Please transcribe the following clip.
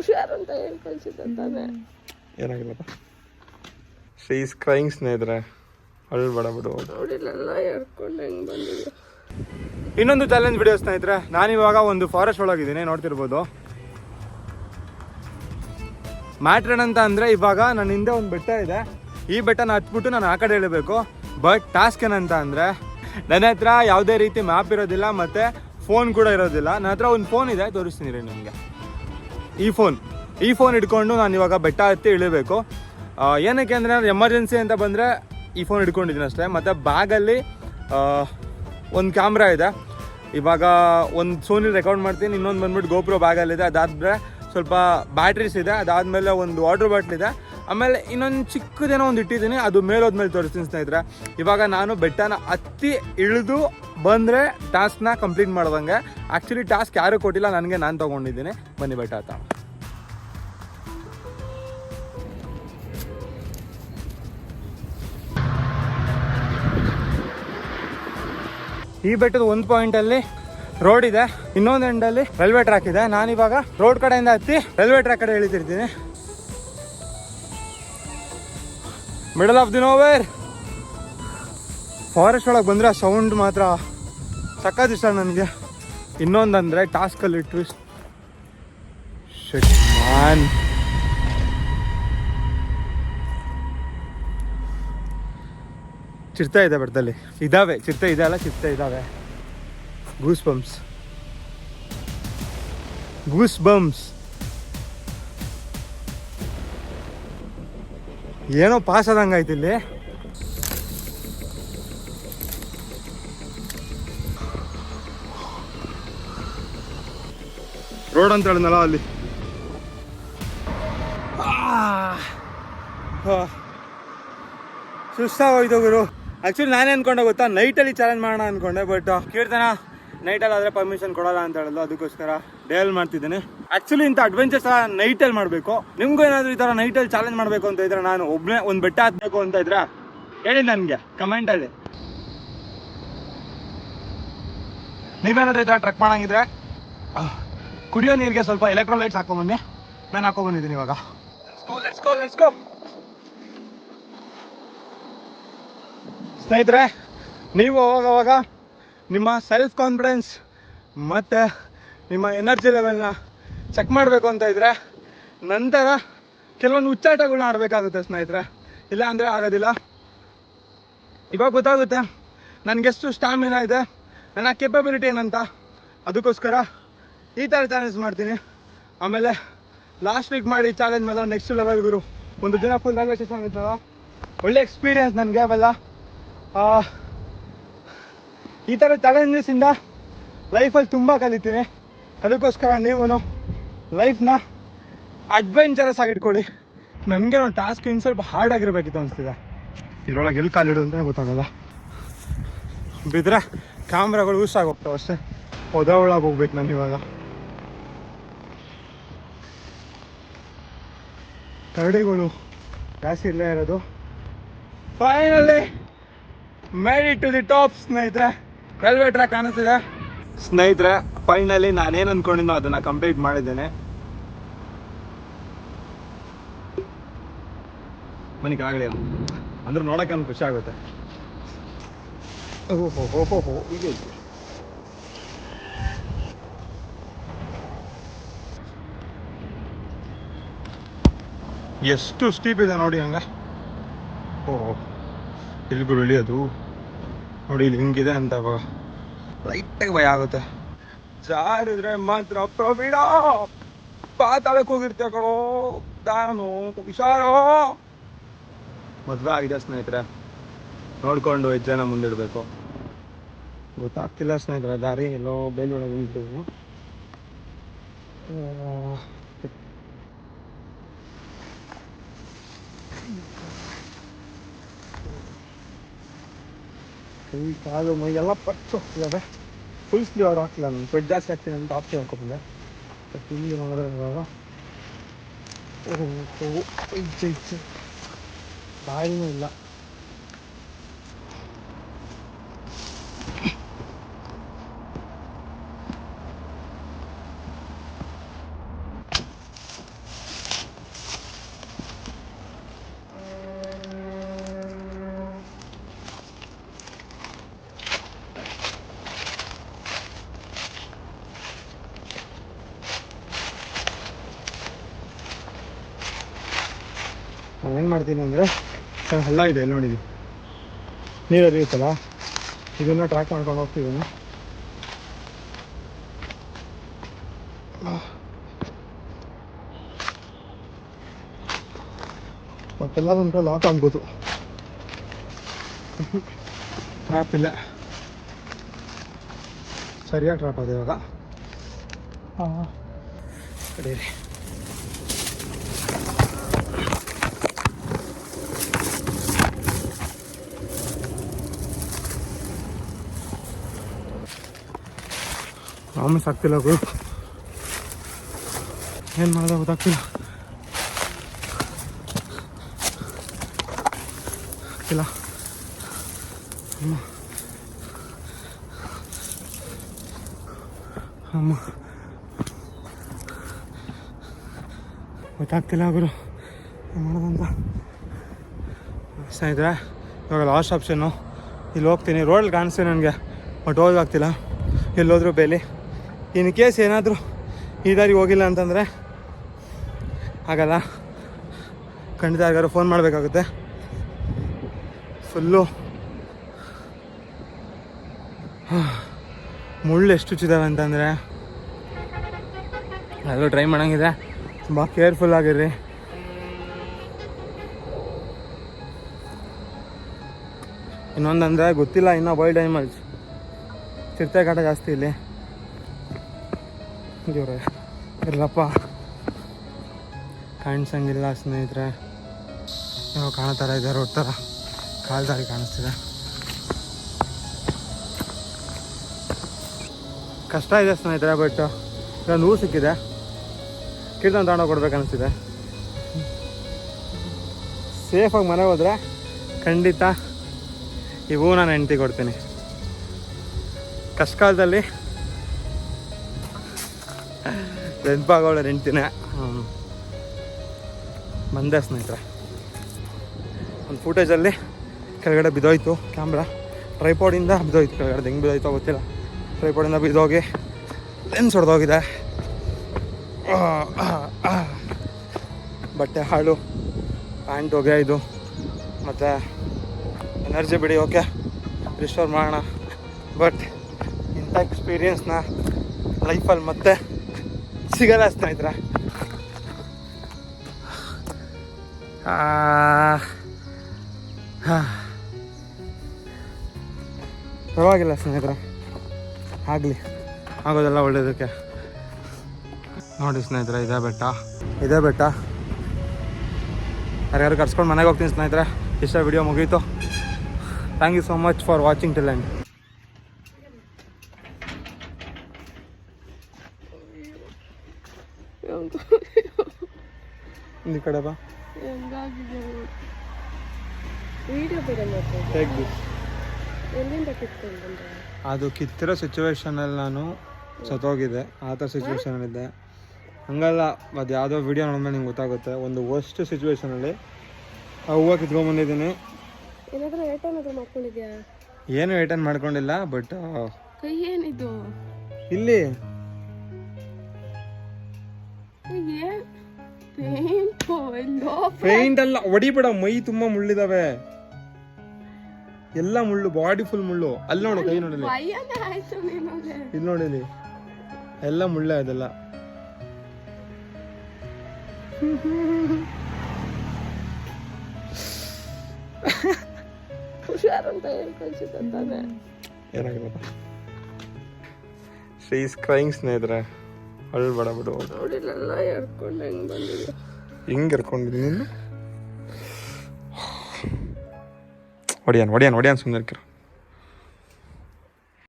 ಹುಷಾರು ಅಂತ ಹೇಳಿ ಕಳ್ಸಿದ್ದ ತಾನೆ. ಏನಾಗಿಲ್ಲಪ್ಪ. ಶ್ರೀ ಕ್ರೈಂಗ್ ಸ್ನೇಹಿತರೆ ಅಳ್ಬೇಡ ಬಿಡು ನೋಡಿಲ್ಲ ಹೇಳ್ಕೊಂಡು ಹೆಂಗ್ ಬಂದಿದೆ. ಇನ್ನೊಂದು ಚಾಲೆಂಜ್ ವಿಡಿಯೋ ಸ್ನೇಹಿತರೆ ನಾನಿವಾಗ ಒಂದು ಫಾರೆಸ್ಟ್ ಒಳಗಿದ್ದೀನಿ ನೋಡ್ತಿರ್ಬೋದು. ಮ್ಯಾಟ್ರನ್ ಅಂತ ಅಂದರೆ ಇವಾಗ ನನ್ನ ಹಿಂದೆ ಒಂದು ಬೆಟ್ಟ ಇದೆ. ಈ ಬೆಟ್ಟನ ಹತ್ಬಿಟ್ಟು ನಾನು ಆ ಕಡೆ ಇಳಬೇಕು. ಬಟ್ ಟಾಸ್ಕ್ ಏನಂತ ಅಂದರೆ ನನ್ನ ಹತ್ರ ಯಾವುದೇ ರೀತಿ ಮ್ಯಾಪ್ ಇರೋದಿಲ್ಲ ಮತ್ತು ಫೋನ್ ಕೂಡ ಇರೋದಿಲ್ಲ. ನನ್ನ ಹತ್ರ ಒಂದು ಫೋನ್ ಇದೆ ತೋರಿಸ್ತೀನಿ ರೀ ನಿಮಗೆ. ಈ ಫೋನ್ ಈ ಫೋನ್ ಇಟ್ಕೊಂಡು ನಾನು ಇವಾಗ ಬೆಟ್ಟ ಹತ್ತಿ ಇಳಿಬೇಕು. ಏನಕ್ಕೆ ಅಂದರೆ ಎಮರ್ಜೆನ್ಸಿ ಅಂತ ಬಂದರೆ ಈ ಫೋನ್ ಇಟ್ಕೊಂಡಿದ್ದೀನಿ ಅಷ್ಟೇ. ಮತ್ತು ಬ್ಯಾಗಲ್ಲಿ ಒಂದು ಕ್ಯಾಮ್ರಾ ಇದೆ. ಇವಾಗ ಒಂದು ಸೋನಿ ರೆಕಾರ್ಡ್ ಮಾಡ್ತೀನಿ, ಇನ್ನೊಂದು ಬಂದ್ಬಿಟ್ಟು ಗೋಪ್ರೋ ಬ್ಯಾಗಲ್ಲಿದೆ. ಅದಾದ್ರೆ ಸ್ವಲ್ಪ ಬ್ಯಾಟ್ರೀಸ್ ಇದೆ. ಅದಾದಮೇಲೆ ಒಂದು ವಾಟ್ರ್ ಬಾಟ್ಲ್ ಇದೆ. ಆಮೇಲೆ ಇನ್ನೊಂದು ಚಿಕ್ಕದೇನೋ ಒಂದು ಇಟ್ಟಿದ್ದೀನಿ, ಅದು ಮೇಲೋದ್ಮೇಲೆ ತೋರಿಸ್ತೀನಿ ಸ್ನೇಹಿತರೆ. ಇವಾಗ ನಾನು ಬೆಟ್ಟನ ಹತ್ತಿ ಇಳಿದು ಬಂದರೆ ಟಾಸ್ಕ್ನ ಕಂಪ್ಲೀಟ್ ಮಾಡ್ದಂಗೆ ಆ್ಯಕ್ಚುಲಿ ಟಾಸ್ಕ್ ಯಾರೂ ಕೊಟ್ಟಿಲ್ಲ, ನನಗೆ ನಾನು ತೊಗೊಂಡಿದ್ದೀನಿ. ಬನ್ನಿ ಬೆಟ್ಟ ಆತ ಈ ಬೆಟ್ಟದ ಒಂದು ಪಾಯಿಂಟಲ್ಲಿ ರೋಡ್ ಇದೆ, ಇನ್ನೊಂದು ಎಂಡಲ್ಲಿ ರೈಲ್ವೆ ಟ್ರ್ಯಾಕ್ ಇದೆ ನಾನಿವಾಗ ರೋಡ್ ಕಡೆಯಿಂದ ಹತ್ತಿ ರೈಲ್ವೆ ಟ್ರ್ಯಾಕ್ ಕಡೆ ಇಳಿತಿರ್ತೀನಿ. Middle of the nowhere forest ಒಳಗೆ ಬಂದರೆ ಆ ಸೌಂಡ್ ಮಾತ್ರ ಸಕ್ಕತ್ ಇಷ್ಟ ನನಗೆ. ಇನ್ನೊಂದಂದರೆ ಟಾಸ್ಕಲ್ಲಿ ಟ್ವಿಸ್ಟ್ ಮ್ಯಾನ್ ಚಿರ್ತಾ ಇದೆ ಬೆಟ್ಟದಲ್ಲಿ ಇದಾವೆ, ಚಿರ್ತೆ ಇದೆ ಅಲ್ಲ, ಚಿರ್ತೆ ಇದಾವೆ. ಗೂಸ್ ಬಂಪ್ಸ್ ಗೂಸ್ ಬಂಪ್ಸ್ ಏನೋ ಪಾಸ್ ಆದಂಗೆ ಆಯ್ತು ಇಲ್ಲಿ. ರೋಡ್ ಅಂತ ಹೇಳಿದ್ನಲ್ಲ ಅಲ್ಲಿ. ಸುಸ್ತಾಗೋಯ್ತು ಗುರು. ಆ್ಯಕ್ಚುಲಿ ನಾನೇ ಅನ್ಕೊಂಡೆ ಗೊತ್ತಾ? ನೈಟಲ್ಲಿ ಚಾಲೆಂಜ್ ಮಾಡೋಣ ಅನ್ಕೊಂಡೆ ಬಟ್ ಕೀರ್ತನ ನೈಟಲ್ಲಿ ಆದರೆ ಪರ್ಮಿಷನ್ ಕೊಡಲ್ಲ ಅಂತ ಹೇಳಲ್ಲ ಅದಕ್ಕೋಸ್ಕರ. ಡೇಲ್ ಮಾಡ್ತಿದ್ದೇನೆ. ಆ್ಯಕ್ಚುಲಿ ಇಂಥ ಅಡ್ವೆಂಚರ್ಸ್ ನೈಟ್ ಅಲ್ಲಿ ಮಾಡಬೇಕು. ನಿಮ್ಗೂ ಏನಾದರೂ ಈ ನೈಟ್ ಅಲ್ಲಿ ಚಾಲೆಂಜ್ ಮಾಡಬೇಕು ಅಂತ ಇದ್ರೆ ನಾನು ಒಬ್ಬನೇ ಒಂದು ಬೆಟ್ಟ ಹತ್ಬೇಕು ಅಂತ ಇದ್ರ, ಹೇಳಿ ನನಗೆ ಕಮೆಂಟಲ್ಲಿ ನೀವೇನಾದ್ರೂ ಈ ಥರ ಟ್ರಕ್ ಮಾಡಂಗಿದ್ರೆ ಕುಡಿಯೋ ನೀರಿಗೆ ಸ್ವಲ್ಪ ಎಲೆಕ್ಟ್ರೋಲೈಟ್ಸ್ ಹಾಕೊಂಬನ್ನಿ ನಾನು ಹಾಕೊಂಬಂದಿದ್ದೀನಿ ಇವಾಗ. ಸ್ನೇಹಿತರೆ, ನೀವು ಅವಾಗವಾಗ ನಿಮ್ಮ ಸೆಲ್ಫ್ ಕಾನ್ಫಿಡೆನ್ಸ್ ಮತ್ತು ನಿಮ್ಮ ಎನರ್ಜಿ ಲೆವೆಲ್ನ ಚೆಕ್ ಮಾಡಬೇಕು ಅಂತ ಇದ್ದರೆ ನಂತರ ಕೆಲವೊಂದು ಉಚ್ಚಾಟಗಳನ್ನ ಆಡಬೇಕಾಗುತ್ತೆ ಸ್ನೇಹಿತರೆ. ಇಲ್ಲ ಅಂದರೆ ಆಗೋದಿಲ್ಲ. ಇವಾಗ ಗೊತ್ತಾಗುತ್ತೆ. ನನಗೆಷ್ಟು ಸ್ಟಾಮಿನಾ ಇದೆ, ನನ್ನ ಕೆಪಬಿಲಿಟಿ ಏನಂತ. ಅದಕ್ಕೋಸ್ಕರ ಈ ಥರ ಚಾಲೆಂಜ್ ಮಾಡ್ತೀನಿ. ಆಮೇಲೆ ಲಾಸ್ಟ್ ವೀಕ್ ಮಾಡಿ ಚಾಲೆಂಜ್ ಮೇಲೆ ನೆಕ್ಸ್ಟ್ ಲೆವೆಲ್ ಗುರು. ಒಂದು ದಿನ ಫುಲ್ ರೈಲ್ವೆ ಸ್ಟೇಷನ್ ಒಳ್ಳೆ ಎಕ್ಸ್ಪೀರಿಯನ್ಸ್ ನನಗೆ ಅವೆಲ್ಲ. ಈ ಥರ ಚಾಲೆಂಜಸ್ಸಿಂದ ಲೈಫಲ್ಲಿ ತುಂಬ ಕಲಿತೀನಿ. ಅದಕ್ಕೋಸ್ಕರ ನೀವು ಲೈಫ್ನ ಅಡ್ವೆಂಚರಸ್ ಆಗಿಟ್ಕೊಳ್ಳಿ ನನಗೆ ಒಂದು ಟಾಸ್ಕ್ ಇನ್ನು ಸ್ವಲ್ಪ ಹಾರ್ಡ್ ಆಗಿರ್ಬೇಕಿತ್ತು ಅನಿಸ್ತಿದೆ. ಇದ್ರೊಳಗೆ ಎಲ್ಲಿ ಕಾಲಿಡು ಅಂತ ಗೊತ್ತಾಗಲ್ಲ. ಬಿದ್ರೆ ಕ್ಯಾಮ್ರಾಗಳು ಯೂಸ್ ಆಗೋಗ್ತಾವೆ ಅಷ್ಟೇ. ಹೊದ ಒಳಗೆ ಹೋಗ್ಬೇಕು ನಾನು ಇವಾಗ. ಕರಡಿಗಳು ಜಾಸ್ತಿ ಇಲ್ಲ ಇರೋದು. Finally Mary to the top ಸ್ನೇಹಿತರೆ. ರೈಲ್ವೆ ಟ್ರ್ಯಾಕ್ ಕಾಣಿಸ್ತಿದೆ. ಸ್ನೇಹಿತರೆ ಫೈನಲಿ ನಾನೇನು ಅನ್ಕೊಂಡಿದ್ದೋ ಅದನ್ನು ಕಂಪ್ಲೀಟ್ ಮಾಡಿದ್ದೇನೆ. ಬನ್ನಿ ಆಗಲಿ ಅಂದ್ರೆ ನೋಡೋಕೆ ನಮ್ಗೆ ಖುಷಿ ಆಗುತ್ತೆ. ಓಹೋ ಓಹೋ ಹೋ ಎಷ್ಟು ಸ್ಟೀಪ್ ಇದೆ ನೋಡಿ ಹಂಗ. ಓಹೋ ಗುರು ಇಳಿಯೋದು. ನೋಡಿ ಇಲ್ಲಿ ಹಿಂಗಿದೆ ಅಂತ ಲೈಟಾಗಿ ಭಯ ಆಗುತ್ತೆ. ಜಾರಿದ್ರೆ ಮಾತ್ರ ಪ್ರವೀಣ ಪಾತಾಳಕ್ಕೆ ಹೋಗಿರ್ತೀಯ ಕಣೋ. ನಾನು ಹುಷಾರೋ ಮದುವೆ ಆಗಿದೆ ಸ್ನೇಹಿತರೆ. ನೋಡ್ಕೊಂಡು ಹೆಜ್ಜೆನ ಮುಂದಿಡಬೇಕು. ಗೊತ್ತಾಗ್ತಿಲ್ಲ ಸ್ನೇಹಿತರೆ ದಾರಿ ಎಲ್ಲೋ ಬೇಲೂರಿಗೆ ಉಂಟು ಆ, ಕೈ ಕಾಲು ಮೈ ಎಲ್ಲ ಪಟ್ಟು ಹೋಗ್ತಿದ್ದಾವೆ. ಫುಲ್ ಸ್ಲೀವ್ ಅವ್ರು ಹಾಕಿಲ್ಲ ನಾನು ಸ್ವೆಟ್ ಜಾಸ್ತಿ ಆಗ್ತೀನಿ ಅಂತ ಆಪ್ಷನ್ ಹಾಕೊಂಡೆ ಇಲ್ಲಿ ನೋಡಿದ್ರೆ ಇವಾಗ ಓಹೋ ಇಜ್ಜೆ ಇಜ್ಜೆ ಬಾಯಿನೂ ಇಲ್ಲ. ಏನು ಮಾಡ್ತೀನಿ ಅಂದ್ರೆ ಹಳ್ಳ ಇದೆ ಎಲ್ಲಿ ನೋಡಿದ್ವಿ. ನೀರು ಹರಿಯುತ್ತಲ್ಲ ಇದನ್ನು ಟ್ರ್ಯಾಕ್ ಮಾಡ್ಕೊಂಡು ಹೋಗ್ತಿದ್ದೀನಿ. ಮತ್ತೆಲ್ಲ ಒಂದು ಲಾಕ್ ಆಗ್ಬೋದು. ಟ್ರಾಪ್ ಇಲ್ಲ. ಸರಿಯಾಗಿ ಟ್ರಾಪ್ ಅದ ಇವಾಗ. ಹಾಂ ಕಡೀರಿ ವಾಮಿಸ್ ಆಗ್ತಿಲ್ಲ ಗುರು. ಏನು ಮಾಡೋದು, ಗೊತ್ತಾಗ್ತಿಲ್ಲ. ಅಮ್ಮ. ಅಮ್ಮ. ಗೊತ್ತಾಗ್ತಿಲ್ಲ ಗುರು. ಏನು ಮಾಡೋದಂತ ಸ್ನೇಹಿತರೆ, ಇವಾಗ ಲಾಸ್ಟ್ ಆಪ್ಷನ್ನು ಇಲ್ಲಿ ಹೋಗ್ತೀನಿ. ರೋಡಲ್ಲಿ ಕಾಣಿಸ್ತೀನಿ ನನಗೆ ಬಟ್ ಹೋಗಾಗ್ತಿಲ್ಲ ಎಲ್ಲೋದ್ರೂ ಬೇಲಿ. ಇನ್ ಕೇಸ್ ಏನಾದರೂ ಈ ದಾರಿ ಹೋಗಿಲ್ಲ ಅಂತಂದರೆ ಆಗಲ್ಲ. ಖಂಡಿತ ಫೋನ್ ಮಾಡಬೇಕಾಗುತ್ತೆ. ಫುಲ್ಲು ಮುಳ್ಳು ಎಷ್ಟು ಚುಚ್ಚಿದಾವೆ ಅಂತಂದರೆ ಅದು ಟ್ರೈ ಮಾಡೋಂಗಿದೆ ತುಂಬ ಕೇರ್ಫುಲ್ ಆಗಿರ್ರಿ. ಇನ್ನೊಂದಂದರೆ ಗೊತ್ತಿಲ್ಲ, ಇನ್ನೂ ವೈಲ್ಡ್ ಅನಿಮಲ್ಸ್ ಚಿರತೆ ಕಾಟ ಜಾಸ್ತಿ ಇಲ್ಲಿ. ದೇವ್ರೆ ಇರಲಪ್ಪ. ಕಾಣಿಸಂಗಿಲ್ಲ ಸ್ನೇಹಿತರೆ. ಏನೋ ಕಾಣೋ ಇದೆ ರೋಡ್ ಥರ ಕಾಲು ಕಾಣಿಸ್ತಿದೆ. ಕಷ್ಟ ಇದೆ ಸ್ನೇಹಿತರೆ ಬಟ್ ಇದೊಂದು ಹೂ ಸಿಕ್ಕಿದೆ. ಕೀರ್ತನ ತಗೊಂಡೋಗಿ ಕೊಡ್ಬೇಕು ಅನಿಸ್ತಿದೆ ಸೇಫಾಗಿ ಮನೆ ಹೋದ್ರೆ ಖಂಡಿತ ಈ ನಾನು ಹೆಂಡ್ತಿ ಕೊಡ್ತೀನಿ. ಕಷ್ಟ ಕಾಲದಲ್ಲಿ ನೆನಪಾಗೋಳ ನೆಂಟಿನ. ಬಂದೆ ಸ್ನೇಹಿತರೆ. ಒಂದು ಫೂಟೇಜಲ್ಲಿ ಕೆಳಗಡೆ ಬಿದ್ದೋಯ್ತು ಕ್ಯಾಮ್ರಾ ಟ್ರೈಪಾಡಿಂದ ಬಿದ್ದೋಯ್ತು ಕೆಳಗಡೆ. ಹೆಂಗೆ ಬಿದ್ದೋಯ್ತೋ ಗೊತ್ತಿಲ್ಲ. ಟ್ರೈಪಾಡಿಂದ ಬಿದ್ದೋಗಿ ಲೆನ್ಸ್ ಹೊಡೆದೋಗಿದೆ. ಬಟ್ಟೆ ಹಾಳು. ಪ್ಯಾಂಟ್ ಹೋಗಿ ಇದು. ಮತ್ತು ಎನರ್ಜಿ ಬಿಡಿ ಓಕೆ ರಿಸ್ಟೋರ್ ಮಾಡೋಣ. ಬಟ್ ಇಂಥ ಎಕ್ಸ್ಪೀರಿಯನ್ಸ್ನ ಲೈಫಲ್ಲಿ ಮತ್ತೆ ಸಿಗಲ್ಲ ಸ್ನೇಹಿತರ. ಪರವಾಗಿಲ್ಲ ಸ್ನೇಹಿತರ. ಆಗಲಿ, ಆಗೋದೆಲ್ಲ ಒಳ್ಳೇದಕ್ಕೆ. ನೋಡಿ ಸ್ನೇಹಿತರ, ಇದೇ ಬೆಟ್ಟ. ಇದೇ ಬೆಟ್ಟ. ಯಾರ್ಯಾರು ಕರ್ಸ್ಕೊಂಡು ಮನೆಗೆ ಹೋಗ್ತೀನಿ ಸ್ನೇಹಿತರೆ. ಇಷ್ಟ ವಿಡಿಯೋ ಮುಗೀತು. Thank you so much for watching till ಈ ಕಡೆ ಬಾ. ಹೆಂಗಾಗಿದೆ ವಿಡಿಯೋ ಬೇರೆ ಮಾಡ್ತಾರೆ ಟೇಕ್ ದಿಸ್ ಎಲ್ಲಿಂದ ಕಿತ್ಕೊಂಡು ಬಂದ್ರೆ ಅದು ಕಿತ್ತಿರೋ ಸಿಚುವೇಶನಲ್ಲಿ ನಾನು ಸತ್ತೋಗಿದ್ದೆ. ಆ ಥರ ಸಿಚುವೇಶನಲ್ಲಿದ್ದೆ ಹಂಗಲ್ಲ ಅದು ಯಾವುದೋ ವಿಡಿಯೋ ನೋಡಿದ್ರೆ ನಿಂಗೆ ಗೊತ್ತಾಗುತ್ತೆ. ಒಂದು ವರ್ಸ್ಟ್ ಸಿಚುವೇಶನಲ್ಲಿ ಆ ಹೂವು ಕಿತ್ಕೊಂಡ್ಬಂದಿದ್ದೀನಿ ಏನಾದ್ರೂ ಮಾಡ್ಕೊಂಡಿದ್ಯಾ? ಏನು ಏಟನ್ ಮಾಡ್ಕೊಂಡಿಲ್ಲ ಬಟ್ ಕೈ ಏನಿದು ಇಲ್ಲಿ. ಪೇಂಟು ಅಲ್ಲ ಹೊಡಿಬೇಡ ಮೈ ತುಂಬಾ ಮುಳ್ಳಿದಾವೆ. ಎಲ್ಲ ಮುಳ್ಳು ಬಾಡಿ ಫುಲ್ ಮುಳ್ಳು. ಅಲ್ಲಿ ನೋಡು ಕೈ ನೋಡಿ ಇಲ್ಲಿ. ನೋಡಿಲಿ ಎಲ್ಲ ಮುಳ್ಳ ಅದೆಲ್ಲ. ಹುಷಾರಂತ ಹೇಳಿ ಕಳ್ಸಿದ್ದ ತಾನೆ ಏನಾಗಿಲ್ಲಪ್ಪ ಶ್ರೀ ಕ್ರೈಂಗ್ ಸ್ನೇಹಿತರೆ. ಅಳ್ಬೇಡ ಬಿಡು ನೋಡಿಲ್ಲ ಹೇಳ್ಕೊಂಡು ಹೆಂಗ್ ಬಂದಿದ್ಯಾ ಹಿಂಗೆ ಇರ್ಕೊಂಡಿದ್ದೀನಿ ನೀನು ಹೊಡಿಯಾನ್ ಹೊಡಿಯಾನ್ ಹೊಡಿಯಾನ್ ಸುಮ್ಮನೆ ಇರ್ಕಿರು